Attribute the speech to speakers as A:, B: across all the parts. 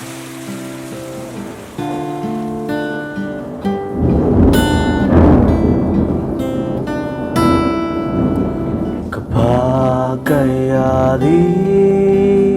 A: ကဘာကရသည်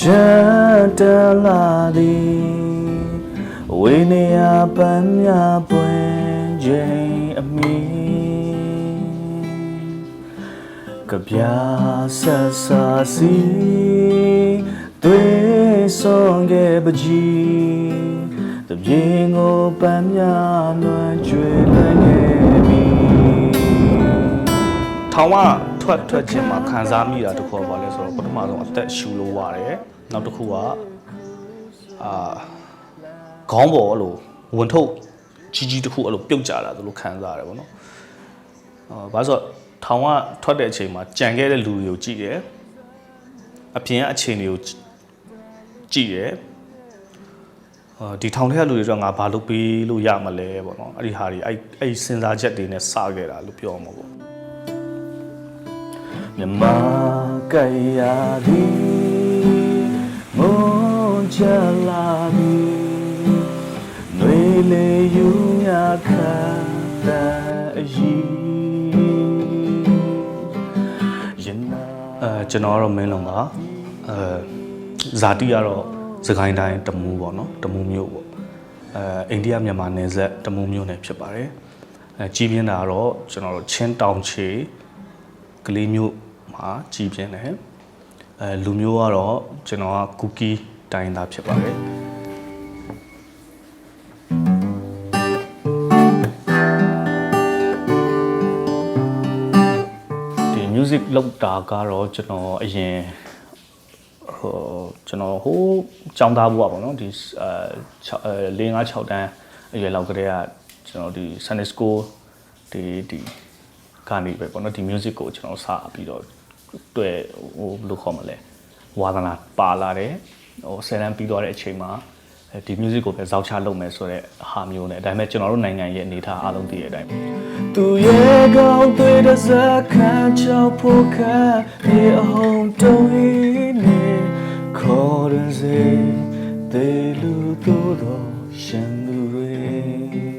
A: ချမ်းတလာသည်ဝိနေယပန်းများပွင့်ခြင်းအမီကဗျာဆက်စာ စီတွေ့ဆုံးခဲ့ပကြီးတပြေငိုပန်းများလွှမ်းကျွေးလွှမ်းခဲ့ပြီထောင်ကထွက်ထွက်ခြင်းမှာခံစားမိတာတစ်ခုကဘာလဲဆိုတော့ပထမဆုံးအသက်ရှူလို့ရတယ်နောက်တစ်ခုကအာခေါင်းပေါ်အဲ့လိုဝင်ထုတ်ကြီးကြီးတစ်ခုအဲ့လိုပြုတ်ကြတာသူလို့ခံစားရတယ်ဗောနော်အာဘာလို့ဆိုတော့ထောင်ကထွက်တဲ့အချိန်မှာကြံခဲ့တဲ့လူတွေကိုကြည့်တယ်အပြင်ကအချိန်တွေကို ကြည့်တယ်အာဒီထောင်ထဲကလူတွေတော့ငါဘာလုပ်ပေးလို့ရမလဲဗောနော်အဲ့ဒီဟာတွေအဲ့အဲ့ဒီစဉ်းစားချက်တွေနဲ့စခဲ့တာလို့ပြောမှာပေါ့မြမကရသည်မွန်ချလာသည်နွေလေယူညာခတဲ့အီရင်နာအဲကျွန်တော်ကတော့မင်းလုံးပါအဲ ဇာတိကတော့စကိုင်းတိုင်းတမူးပေါ့နော်တမူးမြို့ပေါ့အဲအိန္ဒိယမြန်မာနယ်စပ်တမူးမြို့နယ်ဖြစ်ပါတယ်အဲကြီးပြင်းတာကတော့ကျွန်တော်တို့ချင်းတောင်ချေကလေးမျိုးမှာကြီးပြင်းတယ်အဲလူမျိုးကတော့ကျွန်တော်ကကူကီတိုင်းသားဖြစ်ပါတယ်ဒီ music လောက်တာကတော့ကျွန်တော်အရင် ဟိုကျွန်တော်ဟိုးចောင်းသားဘုရားပေါ့နော်ဒီအဲ၄၅6တန်းအရွယ်လောက်ကလေးကကျွန်တော်ဒီ Sunday School ဒီဒီကနေပဲပေါ့နော်ဒီ music ကိုကျွန်တော်စပြီးတော့တွေ့ဟိုဘယ်လိုခေါ်မလဲဝါသနာပါလာတယ်ဟိုဆယ်တန်းပြီးသွားတဲ့အချိန်မှာဒီ music ကိုပဲဇောက်ချလုပ်မယ်ဆိုတဲ့ဟာမျိုးနဲ့ဒါပေမဲ့ကျွန်တော်တို့နိုင်ငံရဲ့အနေအထားအားလုံးသိတဲ့အတိုင်းသူရဲ့ကောင်းတွေ့တဲ့ဇာခန်းချောက်ဖို့ခါဒီအဟုန်တုံးရင်းနဲ့ ခေါ်ရစေတေလူတို့တော့ရှင်သူတွေ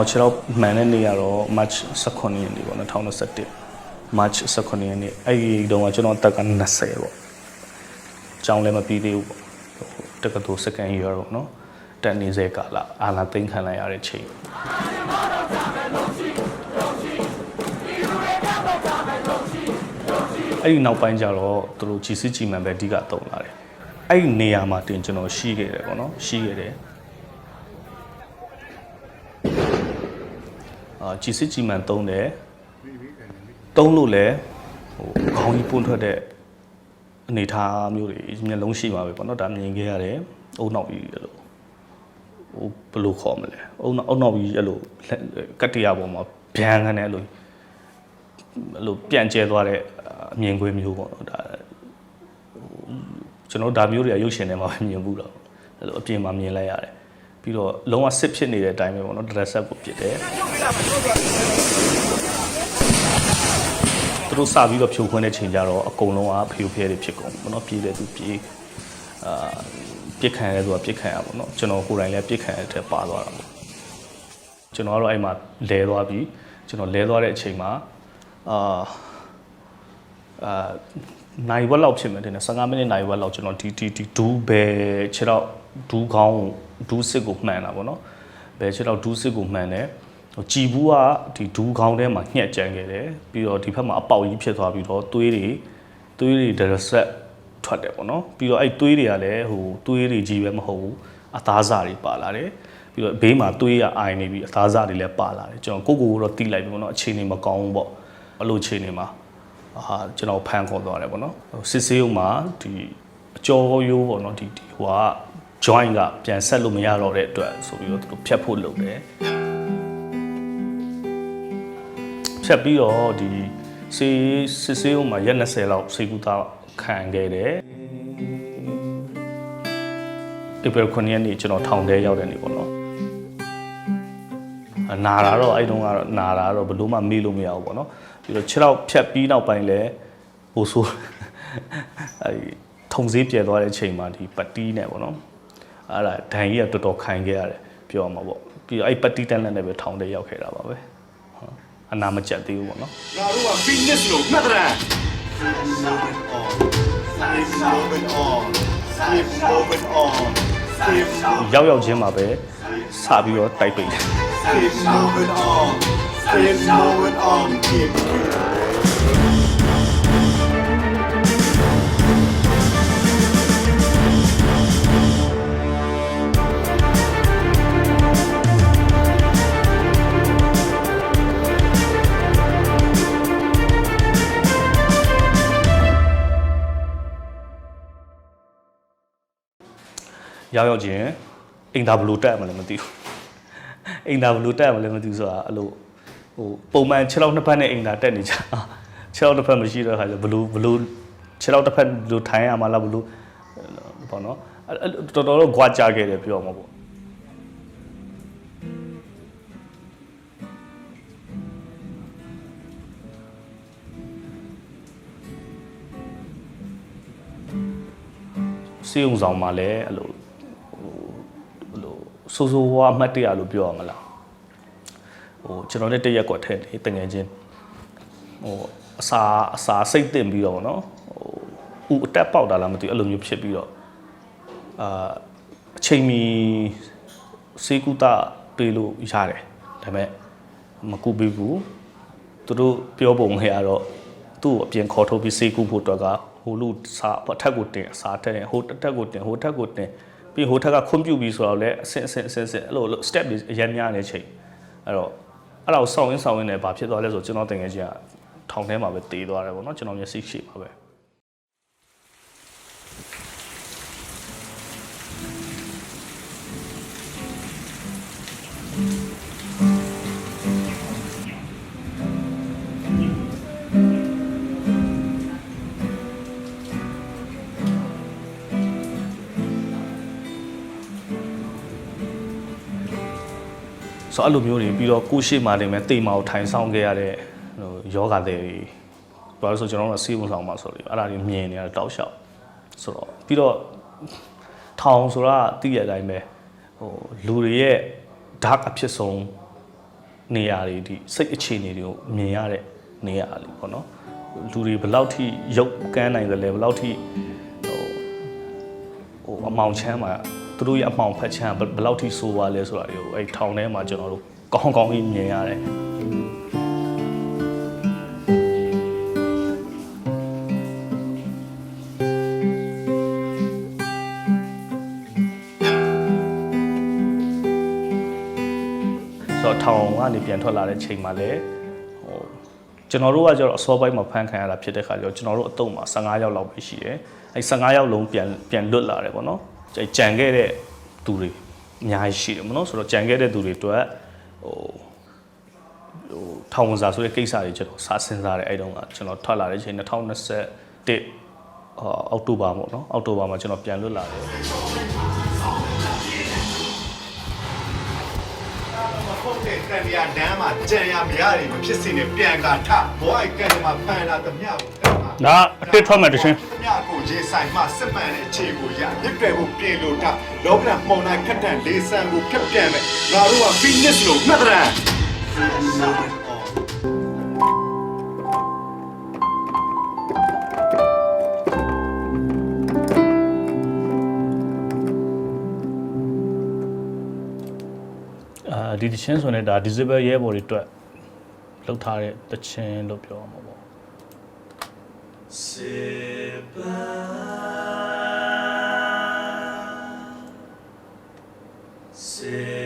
A: အောင်ခြေတော့မှန်တဲ့နေ့ကတော့ March 18ရက်နေ့ပေါ့2021 March 18ရက်နေ့အဲ့ဒီတုန်းကကျွန်တော်တက်က20ပေါ့ကြောင်းလည်းမပြီးသေးဘူးပေါ့တက္ကသိုလ် second year ပေါ့နော်တက်နေစေကာလအာလာသိမ့်ခံလိုက်ရတဲ့ချိန်အဲ့ဒီနောက်ပိုင်းကျတော့သူတို့ GC ကြီးမှန်ပဲအဓိကတုံလာတယ်အဲ့ဒီနေရာမှာတင်ကျွန်တော်ရှိခဲ့တယ်ပေါ့နော်ရှိခဲ့တယ် အာကြည်စစ်ကြည်မှန်သုံးတယ်သုံးလို့လည်းဟိုခေါင်းကြီးပွန့်ထွက်တဲ့အနေထားမျိုးတွေမျက်လုံးရှိမှာပဲပေါ့နော်ဒါမြင်ခဲ့ရတယ်အုံနောက်ကြီးအဲ့လိုဟိုဘယ်လိုခေါ်မလဲအုံနောက်အုံနောက်ကြီးအဲ့လိုလက်ကတ္တရာပေါ်မှာဗျံခံတဲ့အဲ့လိုအဲ့လိုပြန့်ကျဲသွားတဲ့အမြင်ကွင်းမျိုးပေါ့နော်ဒါဟိုကျွန်တော်တို့ဒါမျိုးတွေကရုပ်ရှင်ထဲမှာပဲမြင်ဘူးတော့အဲ့လိုအပြင်မှာမြင်လိုက်ရတယ် ပြီးတော့လုံးဝစစ်ဖြစ်နေတဲ့အတိုင်းပဲပေါ့နော် dress up ကိုဖြစ်တယ်သူတို့စပြီးတော့ဖြိုခွင်းတဲ့ချိန်ကျတော့အကုန်လုံးကဖျို့ဖျဲတွေဖြစ်ကုန်ဘောနော်ပြေးတယ်သူပြေးအာပြစ်ခံရဲသူကပြစ်ခံရပါတော့ကျွန်တော်ကိုယ်တိုင်လည်းပြစ်ခံရတဲ့ပါသွားတာပေါ့ကျွန်တော်ကတော့အဲ့မှာလဲသွားပြီးကျွန်တော်လဲသွားတဲ့အချိန်မှာအာအာနိုင်ဝက်လောက်ဖြစ်မယ်တင်တယ်15မိနစ်နိုင်ဝက်လောက်ကျွန်တော်ဒီဒီဒီဒူးဘယ်ခြေတော့ဒူးခေါင်း ဒူးစစ်ကိုမှန်တာပေါ့နော်ဘယ်ခြေတော့ဒူးစစ်ကိုမှန်တယ်ဟိုကြည်ဘူးကဒီဒူးခေါင်းထဲမှာညှက်ကြမ်းခဲ့တယ်ပြီးတော့ဒီဘက်မှာအပေါက်ကြီးဖြစ်သွားပြီးတော့သွေးတွေသွေးတွေဒရဆက်ထွက်တယ်ပေါ့နော်ပြီးတော့အဲ့သွေးတွေကလည်းဟိုသွေးတွေကြီးပဲမဟုတ်ဘူးအသားစားတွေပါလာတယ်ပြီးတော့ဘေးမှာသွေးရအိုင်နေပြီးအသားစားတွေလည်းပါလာတယ်ကျွန်တော်ကိုကိုကိုတော့တိလိုက်ပြီပေါ့နော်အခြေအနေမကောင်းဘူးပေါ့အဲ့လိုအခြေအနေမှာအာကျွန်တော်ဖန်ခေါ်သွားတယ်ပေါ့နော်ဟိုစစ်ဆေးုံမှာဒီအကျော်ရိုးပေါ့နော်ဒီဒီဟိုက join ကပြန်ဆက်လို့မရတော့တဲ့အတွက်ဆိုပြီးတော့သူတို့ဖြတ်ဖို့လုပ်တယ်ဖြတ်ပြီးတော့ဒီစေစစ်စေးဥမှာရက်20လောက်စေကူတာခံခဲ့တယ်ဧပြီ9ရက်နေ့ကျွန်တော်ထောင်ထဲရောက်တဲ့နေ့ပေါ့နော်နာတာတော့အဲ့တုန်းကတော့နာတာတော့ဘယ်လို့မှမေးလို့မရဘူးပေါ့နော်ပြီးတော့ခြေထောက်ဖြတ်ပြီးနောက်ပိုင်းလဲဟိုဆိုအဲ့ထုံစည်းပြဲသွားတဲ့အချိန်မှာဒီပတ်တီးနဲ့ပေါ့နော် အဲ့ဒါဒဏ်ကြီးကတော်တော်ခံခဲ့ရတယ်ပြောရမှာပေါ့ပြီးတော့အဲ့ပတ်တီးတန်းလက်နဲ့ပဲထောင်ထဲရောက်ခဲ့တာပါပဲဟုတ်အနာမကျက်သေးဘူးပေါ့နော်
B: ငါတို့က fitness လို့မှတ်တယ်
C: moving on. Keep moving on. Keep moving
A: ရောက်ရောက်ချင်းမှာပဲစပြီးတော့တိုက်ပိတ်တယ်
C: Keep moving on. Keep moving on. Keep
A: ရောက်ရောက်ချင်းအိမ်သာဘယ်လို့တက်ရမလဲမသိဘူးအိမ်သာဘယ်လို့တက်ရမလဲမသိဘူးဆိုတာအဲ့လိုဟိုပုံမှန်6လောက်နှစ်ဖက်နဲ့အိမ်သာတက်နေကြ6လောက်တစ်ဖက်မရှိတော့ခါကျဘယ်လို့ဘယ်လို့6လောက်တစ်ဖက်ဘယ်လို့ထိုင်ရမှာလားဘယ်လို့ပေါ့နော်အဲ့အဲ့တော်တော်တော့ကြွားကြခဲ့တယ်ပြောမှာပေါ့စေးုံဆောင်မှာလည်းအဲ့လိုဟို အဲ့လိုဆိုးဆိုးဝါးအမှတ်တရလို့ပြောရမလားဟိုကျွန်တော်နဲ့တရက်ကွက်ထဲနေတငယ်ချင်းဟိုအစာအစာစိတ်တင်ပြီးတော့ဗောနော်ဟိုဥအတက်ပေါက်တာလားမသိဘူးအဲ့လိုမျိုးဖြစ်ပြီးတော့အာအချိန်မီစေကူတာပေးလို့ရတယ်ဒါပေမဲ့မကူပေးဘူးသူတို့ပြောပုံခရတော့သူ့ကိုအပြင်ခေါ်ထုတ်ပြီးစေကူဖို့အတွက်ကဟိုလူစာအထက်ကိုတင်အစာတက်ရင်ဟိုတက်ကိုတင်ဟိုတက်ကိုတင် ပြီးဟိုထက်ကခွင့်ပြုပြီးဆိုတော့လည်းအဆင့်အဆင့်အဆင့်အဆင့်အဲ့လို step တွေအများများနေချိန်အဲ့တော့အဲ့ဒါကိုစောင့်ရင်းစောင့်ရင်းနဲ့ဘာဖြစ်သွားလဲဆိုကျွန်တော်တင်ငယ်ချင်းကထောင်ထဲမှာပဲတည်သွားတယ်ပေါ့နော်ကျွန်တော်မျက်စိရှိပါပဲ ဆိုတော့အဲ့လိုမျိုးတွေပြီးတော့ကိုရှိမှနေမယ်တိမ်မာကိုထိုင်ဆောင်ခဲ့ရတဲ့ဟိုယောဂတဲ့တွေဘာလို့ဆိုကျွန်တော်တို့ကစီးဝင်ဆောင်မှာဆိုလို့အဲ့ဒါတွေမြင်နေရတောက်လျှောက်ဆိုတော့ပြီးတော့ထောင်ဆိုတာသိရတဲ့အတိုင်းပဲဟိုလူတွေရဲ့ဓာတ်အဖြစ်ဆုံးနေရာတွေဒီစိတ်အခြေအနေတွေကိုမြင်ရတဲ့နေရာလေးပေါ့နော်လူတွေဘယ်လောက်ထိရုပ်ကန်းနိုင်သလဲဘယ်လောက်ထိဟိုဟိုအမောင်ချမ်းမှာ သူတို့ရဲ့အမောင်ဖက်ချမ်းဘယ်ဘယ်လောက်ထိဆိုးပါလဲဆိုတာတွေကိုအဲ့ထောင်ထဲမှာကျွန်တော်တို့ကောင်းကောင်းကြီးမြင်ရတယ်ဆိုတော့ထောင်ကနေပြန်ထွက်လာတဲ့ချိန်မှာလည်းဟိုကျွန်တော်တို့ကကျတော့အစောပိုင်းမှာဖမ်းခံရတာဖြစ်တဲ့ခါကျတော့ကျွန်တော်တို့အတုံးမှာ15ယောက်လောက်ပဲရှိတယ်အဲ15ယောက်လုံးပြန်ပြန်လွတ်လာတယ်ပေါ့နော်အဲ ကြံခဲ့တဲ့သူတွေအများကြီးရှိတယ်ပေါ့နော်ဆိုတော့ကြံခဲ့တဲ့သူတွေအတွက်ဟိုဟိုထောင်ဝင်စာဆိုတဲ့ကိစ္စတွေကျွန်တော်စာစဉ်းစားတယ်အဲ့တုန်းကကျွန်တော်ထွက်လာတဲ့ချိန်2021အောက်တိုဘာပေါ့နော်အောက်တိုဘာမှာကျွန်တော်ပြန်လွတ်လာတယ်
B: ဟုတ်တဲ့တန်ရာဒမ်းမှာကြံရမရတွေမဖြစ်စေနဲ့ပြန်ကာထဘောအိုက်ကန်မှာဖန်လာသမျှကိုတက်မှာ
A: ဒါအတစ်ထွက်မဲ့တခြင်း
B: သမျှကိုရေးဆိုင်မှစစ်မှန်တဲ့အခြေကိုရမြစ်ပယ်ကိုပြင်လို့ထလောကရန်မှုန်တိုင်းခက်တန်လေးဆန်ကိုဖြတ်ပြန်မယ်ငါတို့က fitness လို့မှတ်တယ်
A: အာဒီတချင်းဆိုရင်ဒါ disable ရဲဘော်တွေအတွက်လောက်ထားတဲ့တချင်းလို့ပြောရမှာပေါ့
C: Sit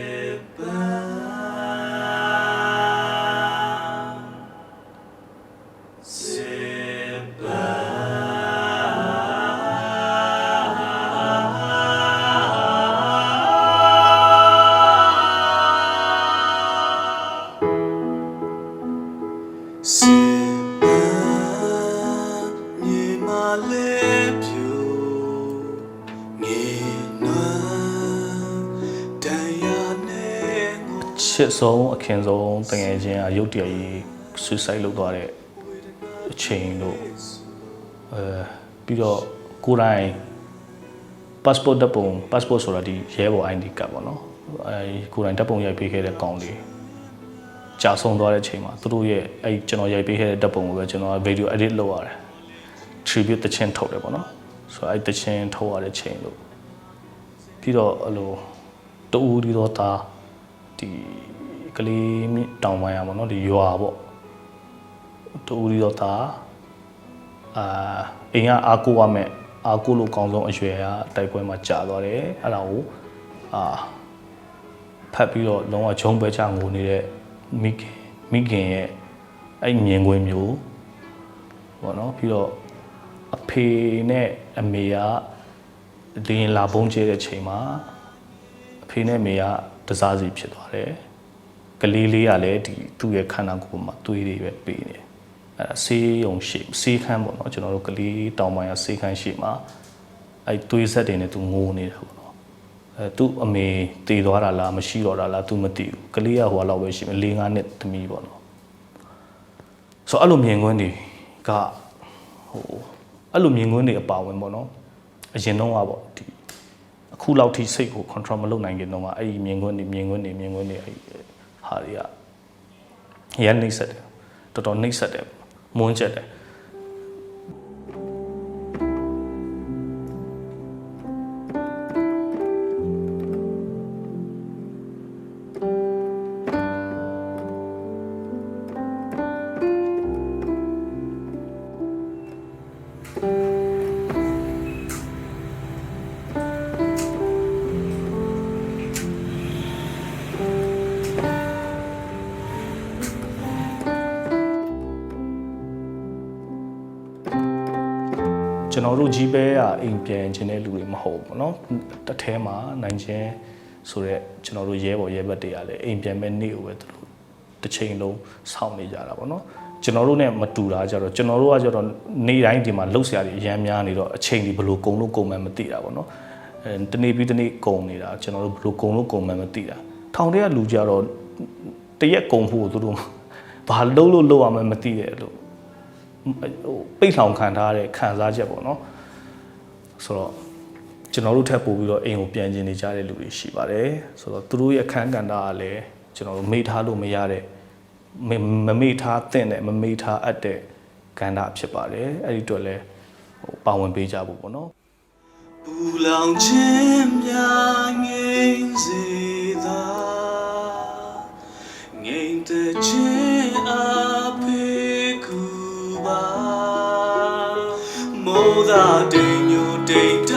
A: ဆုံးအခင်းဆုံးတငယ်ချင်းကရုတ်တရက်ကြီး suicide လုပ်သွားတဲ့အချိန်တို့အဲပြီးတော့ကိုယ်တိုင် passport တပ်ပုံ passport ဆိုတာဒီရဲဘော် ID ကတ်ပေါ့နော်အဲကိုယ်တိုင်တပ်ပုံရိုက်ပေးခဲ့တဲ့ကောင်လေးကြာဆုံးသွားတဲ့အချိန်မှာသူတို့ရဲ့အဲကျွန်တော်ရိုက်ပေးခဲ့တဲ့တပ်ပုံကိုပဲကျွန်တော်က video edit လုပ်ရတယ် tribute တခြင်းထုတ်တယ်ပေါ့နော်ဆိုတော့အဲတခြင်းထုတ်ရတဲ့ချိန်လို့ပြီးတော့အဲ့လိုတူဦးဒီတော့ဒါဒီ ကလေးမြစ်တောင်ပိုင်းရပါတော့ဒီရွာပေါ့တူဦးဒီတော့ဒါအာအိမ်ကအားကိုးရမယ်အားကိုးလို့အကောင်းဆုံးအရွယ်ကတိုက်ပွဲမှာကြာသွားတယ်အဲ့ဒါကိုအာဖတ်ပြီးတော့လုံးဝဂျုံပဲချငိုနေတဲ့မိခင်မိခင်ရဲ့အဲ့မြင်ကွင်းမျိုးပေါ့နော်ပြီးတော့အဖေနဲ့အမေကလင်းလာပုံးကျဲတဲ့ချိန်မှာအဖေနဲ့အမေကတစားစီဖြစ်သွားတယ် ကလေးလေးကလည်းဒီသူ့ရဲ့ခန္ဓာကိုယ်မှာသွေးတွေပဲပေးနေတယ်အဲဒါဆေးရုံရှိဆေးခန်းပေါ့နော်ကျွန်တော်တို့ကလေးတောင်ပိုင်းကဆေးခန်းရှိမှာအဲသွေးဆက်တွေနဲ့သူငိုနေတာပေါ့နော်အဲသူ့အမေတည်သွားတာလားမရှိတော့တာလားသူမသိဘူးကလေးကဟိုလောက်ပဲရှိမယ်၄၅နှစ်သမီးပေါ့နော်ဆိုတော့အဲ့လိုမြင်ကွင်းတွေကဟိုအဲ့လိုမြင်ကွင်းတွေအပါဝင်ပေါ့နော်အရင်တော့ကပေါ့ဒီအခုလောက်ထိစိတ်ကို control မလုပ်နိုင်ခင်တော့ကအဲ့ဒီမြင်ကွင်းတွေမြင်ကွင်းတွေမြင်ကွင်းတွေအဲ့ဒီ ဟာတွေကရန်နှိမ့်ဆက်တယ်တော်တော်နှိမ့်ဆက်တယ်မွန်းချက်တယ် ကျွန်တော်တို့ကြီးပဲကအိမ်ပြန်ခြင်းတဲ့လူတွေမဟုတ်ဘူးเนาะတစ်ထဲမှာနိုင်ခြင်းဆိုတော့ကျွန်တော်တို့ရဲဘော်ရဲဘက်တွေကလည်းအိမ်ပြန်မဲ့နေ့ကိုပဲသူတို့တစ်ချိန်လုံးစောင့်နေကြတာပေါ့เนาะကျွန်တော်တို့ ਨੇ မတူတာကြတော့ကျွန်တော်တို့ကကြတော့နေ့တိုင်းဒီမှာလှုပ်ရှားတွေအများများနေတော့အချိန်ဒီဘယ်လိုကုံလို့ကုံမှန်းမသိတာပေါ့เนาะအဲတနေ့ပြီးတနေ့ကုံနေတာကျွန်တော်တို့ဘယ်လိုကုံလို့ကုံမှန်းမသိတာထောင်တဲ့ကလူကြတော့တရက်ကုံဖို့သူတို့ဘာလုံးလို့လောက်ရမှန်းမသိတဲ့လို့ ဟိုပိတ်ဆောင်ခံထားတဲ့ခံစားချက်ပေါ့နော်ဆိုတော့ကျွန်တော်တို့ထပ်ပို့ပြီးတော့အိမ်ကိုပြန်ကျင်နေကြတဲ့လူတွေရှိပါတယ်ဆိုတော့သူတို့ရဲ့အခန်းကဏ္ဍကလည်းကျွန်တော်တို့မေ့ထားလို့မရတဲ့မမေ့ထားတဲ့မမေ့ထားအပ်တဲ့ကဏ္ဍဖြစ်ပါတယ်အဲ့ဒီတော့လည်းဟိုပါဝင်ပေးကြဖို့ပေါ့နော်
D: ပူလောင်ခြင်းများငြိမ်
A: စေသာငြိမ်တဲ့ခြင်းအပ မိုးသာတိမ်ညိုတိမ်တ